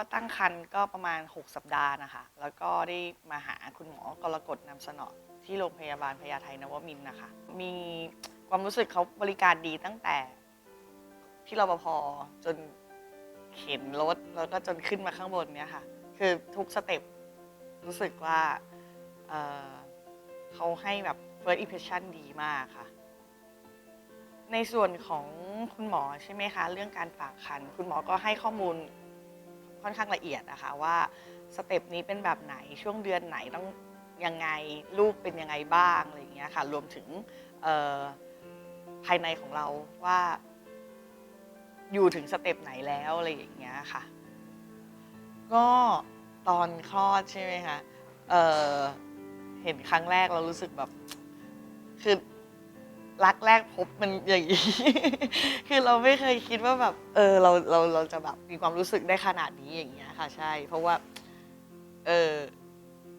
ว่าตั้งครรภ์ก็ประมาณ 6 สัปดาห์นะคะ แล้วก็ได้มาหาคุณหมอกรกฎนำสนอที่โรงพยาบาลพญาไทนวมินทร์นะคะ มีความรู้สึกเขาบริการดีตั้งแต่พี่รปภจนเข็นรถแล้วก็จนขึ้นมาข้างบนเนี่ยค่ะ คือทุกสเต็ปรู้สึกว่าเอ่อเขาให้แบบ first impression ดีมากค่ะ ในส่วนของคุณหมอใช่ไหมคะ เรื่องการฝากคัน คุณหมอก็ให้ข้อมูล ค่อนข้างละเอียดนะคะว่าสเต็ปนี้เป็นแบบไหนช่วงเดือนไหนต้องยังไงลูกเป็นยังไงบ้างอะไรอย่างเงี้ยค่ะรวมถึงภายในของเราว่า อยู่ถึงสเต็ปไหนแล้วอะไรอย่างเงี้ยค่ะ ก็ตอนคลอดใช่ไหมคะเเห็นครั้งแรกเรารู้สึกแบบคือ รักแรกพบมันอย่างนี้ คือเราไม่เคยคิดว่าแบบ เออเราเราเราจะแบบมีความรู้สึกได้ขนาดนี้อย่างเงี้ยค่ะ ใช่ เพราะว่า เออ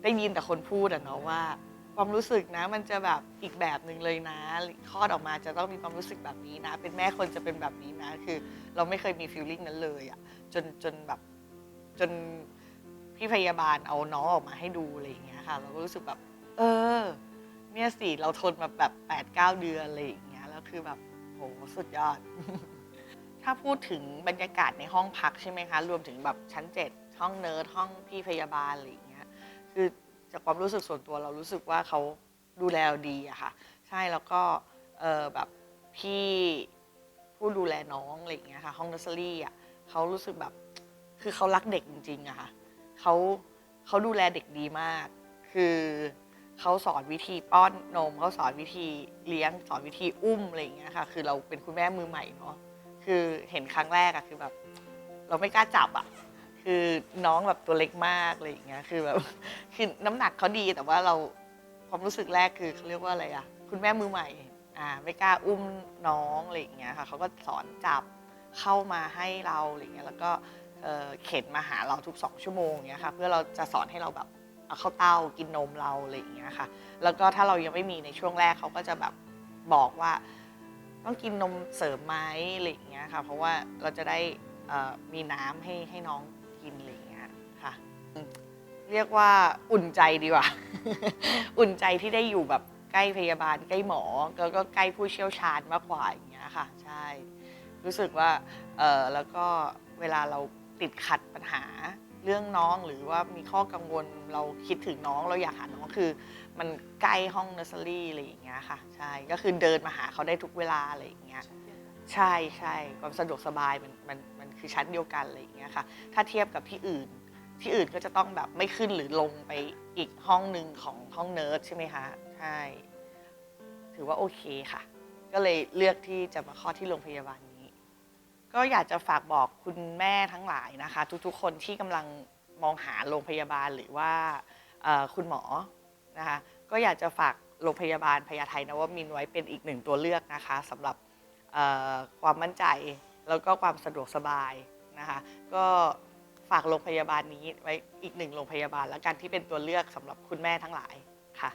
ได้ยินแต่คนพูดอะเนาะว่า ความรู้สึกนะ มันจะแบบอีกแบบหนึ่งเลยนะคลอดออกมาจะต้องมีความรู้สึกแบบนี้นะ เป็นแม่คนจะเป็นแบบนี้นะ คือ เราไม่เคยมีฟีลลิ่งนั้นเลยอะจนจนแบบจนพี่พยาบาลเอาน้องออกมาให้ดูอะไรอย่างเงี้ยค่ะ เราก็รู้สึกแบบ เออ เนี่ยสิเราทนมาแบบ8ปดเเดือนอะไรอย่างเงี้ยแล้วคือแบบโหสุดยอด ถ้าพูดถึงบรรยากาศในห้องพักใช่ไหมคะ รวมถึงแบบชั้นเจ็ดห้องเนิร์ดห้องพี่พยาบาลอะไรอย่างเงี้ยคือจากความรู้สึกส่วนตัวเรารู้สึกว่าเขาดูแลเราดีอะค่ะ ใช่แล้วก็เออแบบพี่ผู้ดูแลน้องอะไรอย่างเงี้ยค่ะห้องนอร์เซอรี่อะเขารู้สึกแบบคือเขารักเด็กจริงๆอะค่ะเขาเขาดูแลเด็กดีมาก คือ เขาสอนวิธีป้อนนมเขาสอนวิธีเลี้ยงสอนวิธีอุ้มอะไรอย่างเงี้ยค่ะ คือเราเป็นคุณแม่มือใหม่เนาะคือเห็นครั้งแรกอะคือแบบ เราไม่กล้าจับอะคือน้องแบบตัวเล็กมากอะไรอย่างเงี้ยคือแบบคือน้ำหนักเขาดีแต่ว่าเราความรู้สึกแรกคือเขาเรียกว่าอะไรอะคุณแม่มือใหม่อ่าไม่กล้าอุ้มน้องอะไรอย่างเงี้ยค่ะเขาก็สอนจับเข้ามาให้เราอะไรอย่างเงี้ยแล้วก็เอ่อเข็นมาหาเราทุกสองชั่วโมงเงี้ยค่ะเพื่อเราจะสอนให้เราแบบ เอาเข้าเต้ากินนมเราอะไรอย่างเงี้ยค่ะ แล้วก็ถ้าเรายังไม่มีในช่วงแรกเขาก็จะแบบบอกว่าต้องกินนมเสริมไหมอะไรอย่างเงี้ยค่ะ เพราะว่าเราจะได้มีน้ำให้ให้น้องกินอะไรอย่างเงี้ยค่ะ เรียกว่าอุ่นใจดีกว่า อุ่นใจที่ได้อยู่แบบใกล้พยาบาลใกล้หมอแล้วก็ใกล้ผู้เชี่ยวชาญมากกว่าอย่างเงี้ยค่ะ ใช่ รู้สึกว่าเออแล้วก็เวลาเราติดขัดปัญหา เรื่องน้องหรือว่ามีข้อกังวลเราคิดถึงน้องเราอยากหาน้องคือ มันใกล้ห้องเนอร์เซอรี่อะไรอย่างเงี้ยค่ะใช่ก็คือเดินมาหาเขาได้ทุกเวลาอะไรอย่างเงี้ยใช่ใช่ความสะดวกสบายมันมันมันคือชั้นเดียวกันอะไรอย่างเงี้ยค่ะ ถ้าเทียบกับที่อื่น ที่อื่นก็จะต้องแบบไม่ขึ้นหรือลงไปอีกห้องหนึ่งของห้องเนิร์ดใช่ไหมคะใช่ถือว่าโอเคค่ะ ก็เลยเลือกที่จะมาคลอดที่โรงพยาบาล ก็อยากจะฝากบอกคุณแม่ทั้งหลายนะคะ ทุกๆ คนที่กำลังมองหาโรงพยาบาลหรือว่าคุณหมอนะคะก็อยากจะฝากโรงพยาบาลพญาไทนวมินไว้เป็นอีกหนึ่งตัวเลือกนะคะสำหรับความมั่นใจแล้วก็ความสะดวกสบายนะคะก็ฝากโรงพยาบาลนี้ไว้อีกหนึ่งโรงพยาบาลแล้วกันที่เป็นตัวเลือกสำหรับคุณแม่ทั้งหลายค่ะ